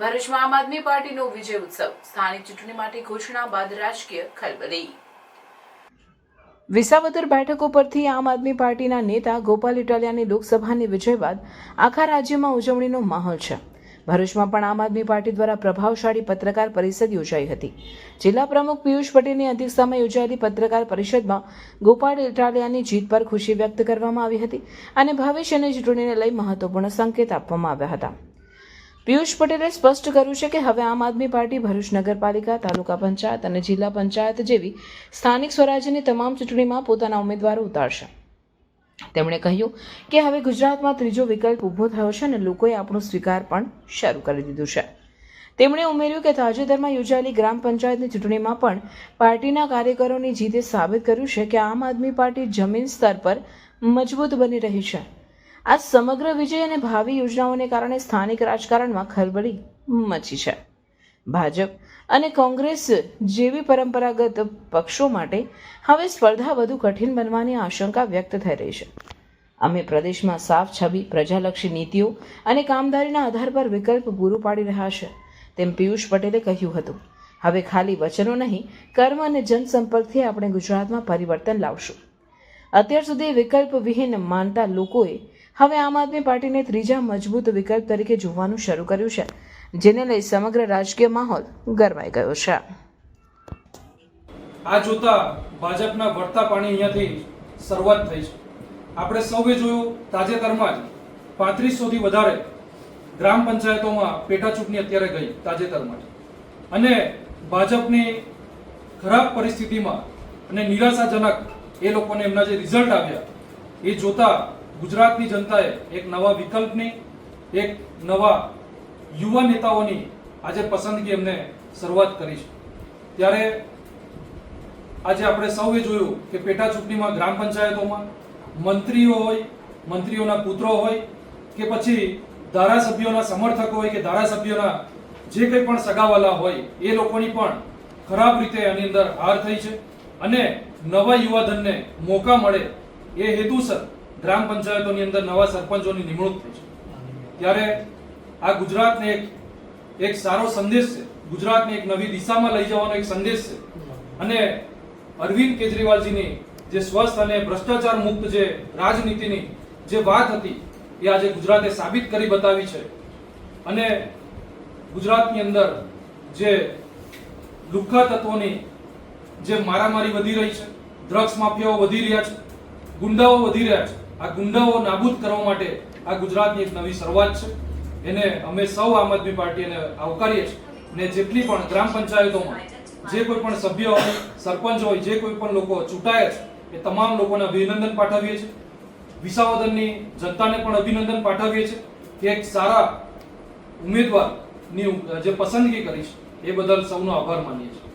ભરૂચમાં આમ આદમી પાર્ટીનો વિજય ઉત્સવ. સ્થાનિક ચૂંટણી માટે ઘોષણા બાદ રાજકીય ખલબલી. વિસાવદર બેઠકો પરથી આમ આદમી પાર્ટીના નેતા ગોપાલ ઇટાલિયાની લોકસભાની વિજય બાદ આખા રાજ્યમાં ઉજવણીનો માહોલ છે. ભરૂચમાં પણ આમ આદમી પાર્ટી દ્વારા પ્રભાવશાળી પત્રકાર પરિષદ યોજાઈ હતી. જિલ્લા પ્રમુખ પિયુષ પટેલની અધ્યક્ષતામાં યોજાયેલી પત્રકાર પરિષદમાં ગોપાલ ઇટાલિયાની જીત પર ખુશી વ્યક્ત કરવામાં આવી હતી અને ભવિષ્યની ચૂંટણીને લઈ મહત્વપૂર્ણ સંકેત આપવામાં આવ્યા હતા. પિયુષ પટેલે સ્પષ્ટ કર્યું છે કે હવે આમ આદમી પાર્ટી ભરૂચ નગરપાલિકા, તાલુકા પંચાયત અને જિલ્લા પંચાયત જેવી સ્થાનિક સ્વરાજ્યની તમામ ચૂંટણીમાં પોતાના ઉમેદવારો ઉતારશે. તેમણે કહ્યું કે હવે ગુજરાતમાં ત્રીજો વિકલ્પ ઊભો થયો છે અને લોકોએ આપણો સ્વીકાર પણ શરૂ કરી દીધું છે. તેમણે ઉમેર્યું કે તાજેતરમાં યોજાયેલી ગ્રામ પંચાયતની ચૂંટણીમાં પણ પાર્ટીના કાર્યકરોની જીતે સાબિત કર્યું છે કે આમ આદમી પાર્ટી જમીન સ્તર પર મજબૂત બની રહી છે. આ સમગ્ર વિજય અને ભાવિ યોજનાઓને કારણે સ્થાનિક રાજકારણમાં ખલબળી મચી છે. ભાજપ અને કોંગ્રેસ જેવી પરંપરાગત પક્ષો માટે હવે સ્પર્ધા વધુ કઠિન બનવાની આશંકા વ્યક્ત થઈ રહી છે. અમે પ્રદેશમાં સાફ છબી, પ્રજાલક્ષી નીતિઓ અને કામદારીના આધાર પર વિકલ્પ પૂરું પાડી રહ્યા છે, તેમ પિયુષ પટેલે કહ્યું હતું. હવે ખાલી વચનો નહીં, કર્મ અને જનસંપર્કથી આપણે ગુજરાતમાં પરિવર્તન લાવશું. અત્યાર સુધી વિકલ્પ વિહીન માનતા લોકોએ હવે આમ આદમી પાર્ટીને ત્રીજા મજબૂત વિકલ્પ તરીકે જોવાનું શરૂ કર્યું છે, જેને લઈ સમગ્ર રાજકીય માહોલ ગરમાઈ ગયો છે. આ જોતા ભાજપના વળતા પાણી અહીંયાથી શરૂઆત થઈ છે. આપણે સૌએ જોયું તાજેતરમાં જ પાંત્રીસોથી વધારે ગ્રામ પંચાયતોમાં પેટા ચૂંટણી અત્યારે ગઈ તાજેતરમાં જ. અને ભાજપની ખરાબ પરિસ્થિતિમાં અને નિરાશાજનક એ લોકોને એમના જે રિઝલ્ટ આવ્યા, એ જોતા ગુજરાતની જનતાએ એક નવા વિકલ્પની, એક નવા યુવા નેતાઓની આજે પસંદગી એમને શરૂઆત કરી છે. ત્યારે આજે આપણે સૌએ જોયું કે પેટા ચૂંટણીમાં ગ્રામ પંચાયતોમાં મંત્રીઓ હોય, મંત્રીઓના પુત્રો હોય કે પછી ધારાસભ્યોના સમર્થકો હોય કે ધારાસભ્યોના જે કંઈ પણ સગાવાલા હોય, એ લોકોની પણ ખરાબ રીતે આની અંદર હાર થઈ છે. અને નવા યુવાધનને મોકા મળે એ હેતુસર ગ્રામ પંચાયતોની અંદર નવા સરપંચોની નિમણૂક થઈ છે. ત્યારે આ ગુજરાતને એક એક સારો સંદેશ છે. ગુજરાતને એક નવી દિશામાં લઈ જવાનો એક સંદેશ છે. અને અરવિંદ કેજરીવાલજીની જે સ્વસ્થ અને ભ્રષ્ટાચાર મુક્ત જે રાજનીતિની જે વાત હતી, એ આજે ગુજરાતે સાબિત કરી બતાવી છે. અને ગુજરાતની અંદર જે લુખ્ખા તત્વોની જે મારામારી વધી રહી છે ડ્રગ્સ માફિયાઓ વધી રહ્યા છે ગુંડાઓ વધી રહ્યા છે. આ ગુંડાઓ નાબૂદ કરવા માટે આ ગુજરાતની એક નવી શરૂઆત છે. એને અમે સૌ આમ આદમી પાર્ટી એને આવકારીએ છીએ. ને જેટલી પણ ગ્રામ પંચાયતોમાં જે કોઈ પણ સભ્ય હોય સરપંચ હોય, જે કોઈ પણ લોકો ચૂંટાયા છે, એ તમામ લોકોને અભિનંદન પાઠવીએ છીએ. વિસાવદનની જનતાને પણ અભિનંદન પાઠવીએ છીએ કે એક સારા ઉમેદવારની જે પસંદગી કરી છે, એ બદલ સૌનો આભાર માનીએ છીએ.